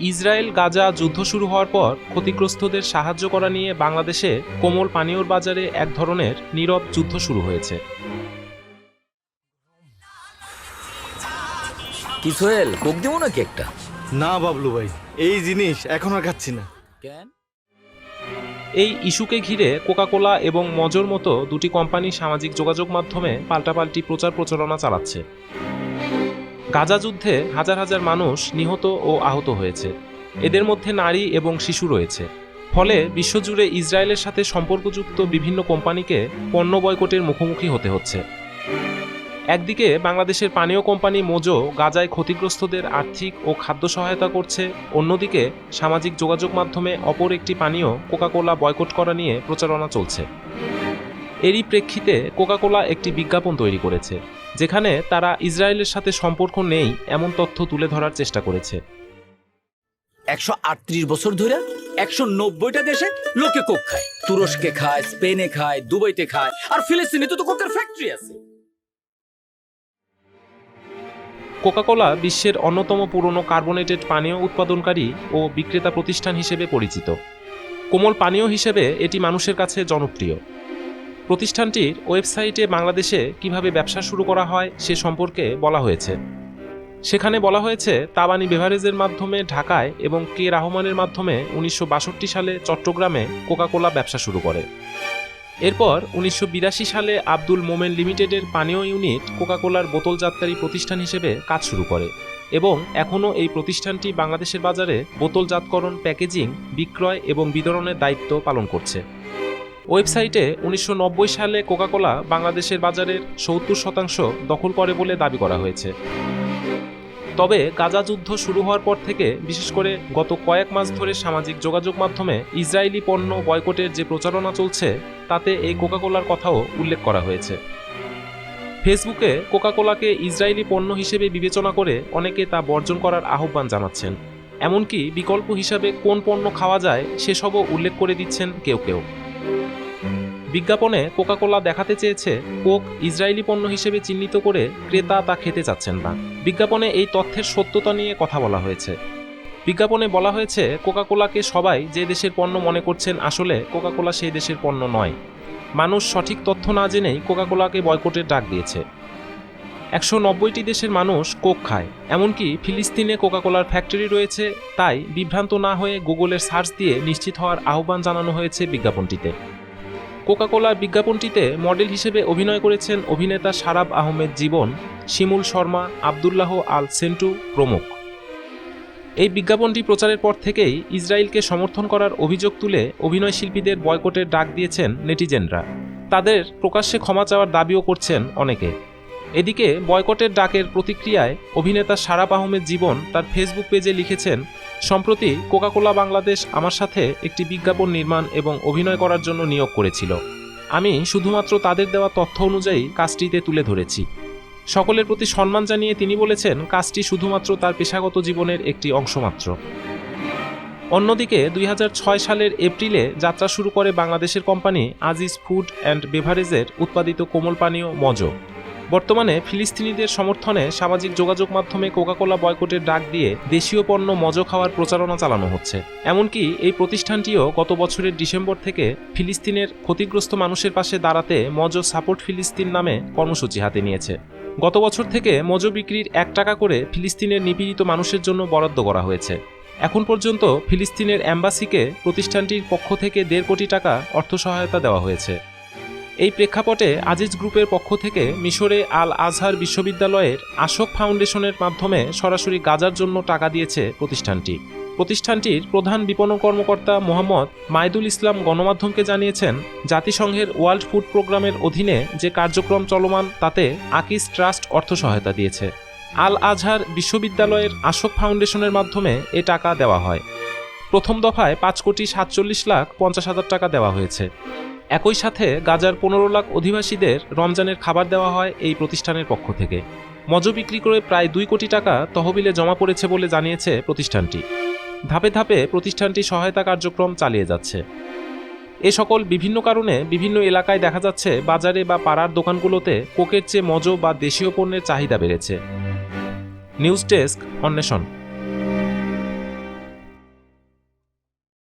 Israel Gaza যুদ্ধ শুরু হওয়ার পর ক্ষতিগ্রস্তদের সাহায্য করা নিয়ে বাংলাদেশে কোমল পানীয়র বাজারে এক ধরনের নীরব যুদ্ধ শুরু হয়েছে। কি সোহেল কোক দেবো নাকি একটা? না বাবলু ভাই এই জিনিস এখন আর খাচ্ছি না। কেন? এই ইস্যুকে ঘিরে কোকাকোলা এবং মজর মতো দুটি কোম্পানি সামাজিক যোগাযোগ মাধ্যমে পাল্টাপাল্টি প্রচার প্রচারণা চালাচ্ছে। গাজা যুদ্ধে হাজার হাজার মানুষ নিহত ও আহত হয়েছে। এদের মধ্যে নারী এবং শিশু রয়েছে। ফলে বিশ্বজুড়ে ইসরায়েলের সাথে সম্পর্কযুক্ত বিভিন্ন কোম্পানিকে পণ্য বয়কটের মুখোমুখি হতে হচ্ছে। একদিকে বাংলাদেশের পানীয় কোম্পানি মোজো গাজায় ক্ষতিগ্রস্তদের আর্থিক ও খাদ্য সহায়তা করছে, অন্যদিকে সামাজিক যোগাযোগ মাধ্যমে অপর একটি পানীয় কোকাকোলা বয়কট করা নিয়ে প্রচারণা চলছে। এরই প্রেক্ষিতে কোকাকোলা একটি বিজ্ঞাপন তৈরি করেছে, যেখানে তারা ইসরায়েলের সাথে সম্পর্ক নেই এমন তথ্য তুলে ধরার চেষ্টা করেছে। একশো আটত্রিশ বছর ধরে একশো নব্বইটা দেশে লোকে কোক খায়। তুরস্কে খায়, স্পেনে খায়, দুবাইতে খায়, আর ফিলিস্তিনে তো তো কোকের ফ্যাক্টরি আছে। কোকাকোলা বিশ্বের অন্যতম পুরনো কার্বোনেটেড পানীয় উৎপাদনকারী ও বিক্রেতা প্রতিষ্ঠান হিসেবে পরিচিত। কোমল পানীয় হিসেবে এটি মানুষের কাছে জনপ্রিয়। প্রতিষ্ঠানটির ওয়েবসাইটে বাংলাদেশে কীভাবে ব্যবসা শুরু করা হয় সে সম্পর্কে বলা হয়েছে। সেখানে বলা হয়েছে, তাবানি বেভারেজের মাধ্যমে ঢাকায় এবং কে রহমানের মাধ্যমে উনিশশো বাষট্টি সালে চট্টগ্রামে কোকাকোলা ব্যবসা শুরু করে। এরপর উনিশশো বিরাশি সালে আব্দুল মোমেন লিমিটেডের পানীয় ইউনিট কোকাকোলার বোতলজাতকারী প্রতিষ্ঠান হিসেবে কাজ শুরু করে এবং এখনও এই প্রতিষ্ঠানটি বাংলাদেশের বাজারে বোতলজাতকরণ, প্যাকেজিং, বিক্রয় এবং বিতরণের দায়িত্ব পালন করছে। ওয়েবসাইটে উনিশশো নব্বই সালে কোকাকোলা বাংলাদেশের বাজারের সত্তর শতাংশ দখল করে বলে দাবি করা হয়েছে। তবে গাজা যুদ্ধ শুরু হওয়ার পর থেকে, বিশেষ করে গত কয়েক মাস ধরে সামাজিক যোগাযোগ মাধ্যমে ইসরায়েলি পণ্য বয়কটের যে প্রচারণা চলছে, তাতে এই কোকাকোলার কথাও উল্লেখ করা হয়েছে। ফেসবুকে কোকাকোলাকে ইসরায়েলি পণ্য হিসেবে বিবেচনা করে অনেকে তা বর্জন করার আহ্বান জানাচ্ছেন। এমনকি বিকল্প হিসাবে কোন পণ্য খাওয়া যায়, সেসবও উল্লেখ করে দিচ্ছেন কেউ কেউ। বিজ্ঞাপনে কোকাকোলা দেখাতে চেয়েছে কোক ইসরায়েলি পণ্য হিসেবে চিহ্নিত করে ক্রেতা তা খেতে চাচ্ছেন না। বিজ্ঞাপনে এই তথ্যের সত্যতা নিয়ে কথা বলা হয়েছে। বিজ্ঞাপনে বলা হয়েছে, কোকাকোলাকে সবাই যে দেশের পণ্য মনে করছেন আসলে কোকাকোলা সেই দেশের পণ্য নয়। মানুষ সঠিক তথ্য না জেনেই কোকাকোলাকে বয়কটের ডাক দিয়েছে। একশো নব্বইটি দেশের মানুষ কোক খায়, এমনকি ফিলিস্তিনে কোকাকোলার ফ্যাক্টরি রয়েছে, তাই বিভ্রান্ত না হয়ে গুগলের সার্চ দিয়ে নিশ্চিত হওয়ার আহ্বান জানানো হয়েছে বিজ্ঞাপনটিতে। কোকাকোলার বিজ্ঞাপনটিতে মডেল হিসেবে অভিনয় করেছেন অভিনেতা সারাব আহমেদ জীবন, শিমুল শর্মা, আবদুল্লাহ আল সেন্টু প্রমুখ। এই বিজ্ঞাপনটি প্রচারের পর থেকেই ইসরায়েলকে সমর্থন করার অভিযোগ তুলে অভিনয় শিল্পীদের বয়কটের ডাক দিয়েছেন নেটিজেনরা। তাদের প্রকাশ্যে ক্ষমা চাওয়ার দাবিও করছেন অনেকে। এদিকে বয়কটের ডাকের প্রতিক্রিয়ায় অভিনেতা সারাব আহমেদ জীবন তার ফেসবুক পেজে লিখেছেন সম্প্রতি কোকাকোলা বাংলাদেশ আমার সাথে একটি বিজ্ঞাপন নির্মাণ এবং অভিনয় করার জন্য নিয়োগ করেছিল। আমি শুধুমাত্র তাদের দেওয়া তথ্য অনুযায়ী কাজটিতে তুলে ধরেছি। সকলের প্রতি সম্মান জানিয়ে তিনি বলেছেন, কাজটি শুধুমাত্র তার পেশাগত জীবনের একটি অংশমাত্র। অন্যদিকে, দুই হাজার ছয় সালের এপ্রিলে যাত্রা শুরু করে বাংলাদেশের কোম্পানি আজিজ ফুড অ্যান্ড বেভারেজের উৎপাদিত কোমল পানীয় মজো। বর্তমানে ফিলিস্তিনিদের সমর্থনে সামাজিক যোগাযোগ মাধ্যমে কোকাকোলা বয়কটের ডাক দিয়ে দেশীয় পণ্য মজো খাওয়ার প্রচারণা চালানো হচ্ছে। এমনকি এই প্রতিষ্ঠানটিও গত বছরের ডিসেম্বর থেকে ফিলিস্তিনের ক্ষতিগ্রস্ত মানুষের পাশে দাঁড়াতে মজো সাপোর্ট ফিলিস্তিন নামে কর্মসূচি হাতে নিয়েছে। গত বছর থেকে মজো বিক্রির এক টাকা করে ফিলিস্তিনের নিপীড়িত মানুষের জন্য বরাদ্দ করা হয়েছে। এখন পর্যন্ত ফিলিস্তিনের অ্যাম্বাসিকে প্রতিষ্ঠানটির পক্ষ থেকে দেড় কোটি টাকা অর্থ সহায়তা দেওয়া হয়েছে। এই প্রেক্ষাপটে আজিজ গ্রুপের পক্ষ থেকে মিশরে আল আজহার বিশ্ববিদ্যালয়ের আশোক ফাউন্ডেশনের মাধ্যমে সরাসরি গাজার জন্য টাকা দিয়েছে প্রতিষ্ঠানটি। প্রতিষ্ঠানটির প্রধান বিপণন কর্মকর্তা মোহাম্মদ মাইদুল ইসলাম গণমাধ্যমকে জানিয়েছেন, জাতিসংঘের ওয়ার্ল্ড ফুড প্রোগ্রামের অধীনে যে কার্যক্রম চলমান তাতে আকিস ট্রাস্ট অর্থ সহায়তা দিয়েছে। আল আজহার বিশ্ববিদ্যালয়ের আশোক ফাউন্ডেশনের মাধ্যমে এ টাকা দেওয়া হয়। প্রথম দফায় পাঁচ কোটি সাতচল্লিশ লাখ পঞ্চাশ হাজার টাকা দেওয়া হয়েছে। একই সাথে গাজার পনেরো লাখ অধিবাসীদের রমজানের খাবার দেওয়া হয় এই প্রতিষ্ঠানের পক্ষ থেকে। মজো বিক্রি করে প্রায় দুই কোটি টাকা তহবিলে জমা পড়েছে বলে জানিয়েছে প্রতিষ্ঠানটি। ধাপে ধাপে প্রতিষ্ঠানটি সহায়তা কার্যক্রম চালিয়ে যাচ্ছে। এ সকল বিভিন্ন কারণে বিভিন্ন এলাকায় দেখা যাচ্ছে বাজারে বা পাড়ার দোকানগুলোতে কোকের চেয়ে মজো বা দেশীয় পণ্যের চাহিদা বেড়েছে। নিউজ ডেস্ক অন্বেষণ।